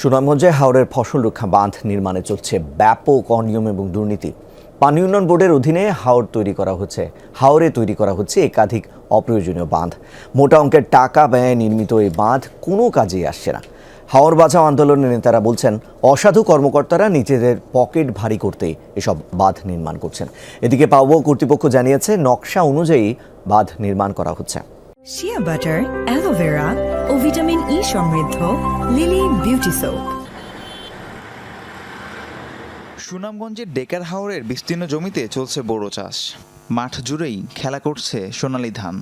সুনামগঞ্জে হাওড়ের ফসল রক্ষা বাঁধ নির্মাণে চলছে ব্যাপক অনিয়ম এবং দুর্নীতি। পানি উন্নয়ন বোর্ডের অধীনে হাওড় তৈরি করা হচ্ছে হাওড়ে তৈরি করা হচ্ছে একাধিক অপ্রয়োজনীয় বাঁধ। মোটা অঙ্কের টাকা ব্যয়ে নির্মিত এই বাঁধ কোনো কাজেই আসছে না। হাওড় বাঁচাও আন্দোলনের নেতারা বলছেন, অসাধু কর্মকর্তারা নিজেদের পকেট ভারী করতে এসব বাঁধ নির্মাণ করছেন। এদিকে পাওবো কর্তৃপক্ষ জানিয়েছে, নকশা অনুযায়ী বাঁধ নির্মাণ করা হচ্ছে। অ্যালোভেরা ও ভিটামিন ই সমৃদ্ধ লিলি বিউটি সোপ। সুনামগঞ্জের ডেকার হাওরের বিস্তীর্ণ জমিতে চলছে বোরো চাষ। মাঠ জুড়েই খেলা করছে সোনালী ধান।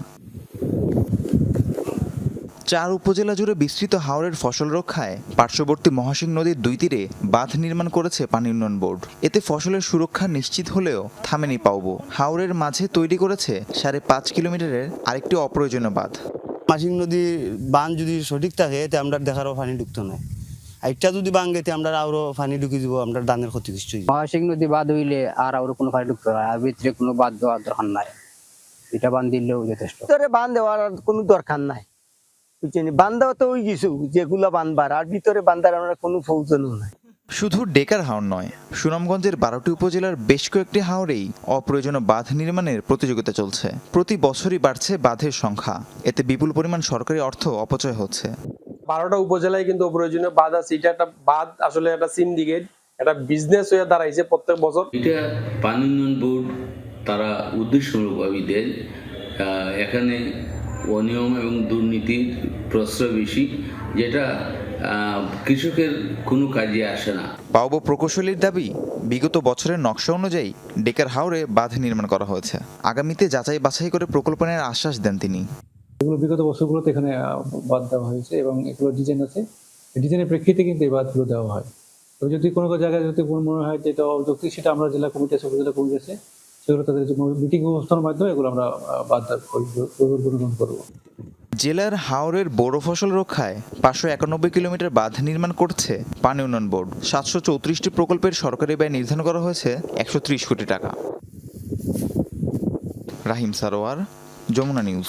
চার উপজেলা জুড়ে বিস্তৃত হাওরের ফসল রক্ষায় পার্শ্ববর্তী মহাসিং নদীর দুই তীরে বাঁধ নির্মাণ করেছে পানি উন্নয়ন বোর্ড। এতে ফসলের সুরক্ষা নিশ্চিত হলেও থামেনি পাওবো। হাওরের মাঝে তৈরি করেছে সাড়ে পাঁচ কিলোমিটারের আরেকটি অপ্রয়োজনীয় বাঁধ। মাসিক নদী বান যদি সঠিক থাকে তে আমরা দেখারও পানি ঢুকতো না। আইটা যদি বাঙ্গে তে আমরা আরও পানি ঢুকি দিব আমরা ধানের ক্ষতি কিছু মহাসিং নদী বাদ হইলে আর আর কোনো পানি ঢুকতে না। আর ভিতরে কোনো বাদ দেওয়ার দরকার নাই। এটা বান দিলেও যথেষ্ট। ভিতরে বান দেওয়ার আর কোনো দরকার নাই। বুঝছেন? বান দেওয়া তো ওই কিছু যেগুলো বানবার আর ভিতরে বান্ধার আমরা কোনো প্রয়োজনও নাই। শুধু ডেকার হাওর নয় সুনামগঞ্জের বারোটি উপজেলার বেশ কয়েকটি হাওরেই অপ্রয়োজনীয় বাঁধ নির্মাণের প্রতিযোগিতা চলছে। প্রতি বছরই বাড়ছে বাঁধের সংখ্যা। এতে বিপুল পরিমাণ সরকারি অর্থ অপচয় হচ্ছে। বারোটা উপজেলায় কিন্তু প্রয়োজনীয় বাঁধ আছে। এটা একটা বাঁধ আসলে একটা সিন্ডিকেট একটা বিজনেস হয়ে দাঁড়াইছে প্রত্যেক বছর। এটা পানি উন্নয়ন বোর্ড তারা উদ্দেশ্যমূলকভাবে দেয়। এখানে অনিয়ম এবং দুর্নীতির প্রশ্রয় বেশি যেটা কৃষকের কোনো কাজে আসে না। পাওবো প্রকৌশলীর দাবি বিগত বছরের নকশা অনুযায়ী ডেকার হাওরে বাঁধ নির্মাণ করা হয়েছে। আগামীতে যাচাই বাছাই করে প্রকল্পনের আশ্বাস দেন তিনি। এগুলো বিগত বছরগুলোতে এখানে বাদ দেওয়া হয়েছে এবং এগুলো ডিজাইন আছে। ডিজাইনের প্রেক্ষিতে কিন্তু এই বাদগুলো দেওয়া হয়। তবে যদি কোনো কোনো জায়গায় যদি কোনো মনে হয় যে এটা অযৌক্তিক সেটা আমরা জেলা কমিটি আছে উপজেলা কমিটি আছে সেগুলো তাদের মিটিং ব্যবস্থার মাধ্যমে এগুলো আমরা বাদ পরিবর্তন করব। জেলার হাওরের বড় ফসল রক্ষায় পাঁচশো একানব্বই কিলোমিটার বাঁধ নির্মাণ করছে পানি উন্নয়ন বোর্ড। সাতশো চৌত্রিশটি প্রকল্পের সরকারি ব্যয় নির্ধারণ করা হয়েছে একশো ত্রিশ কোটি টাকা। রাহিম সারোয়ার, যমুনা নিউজ।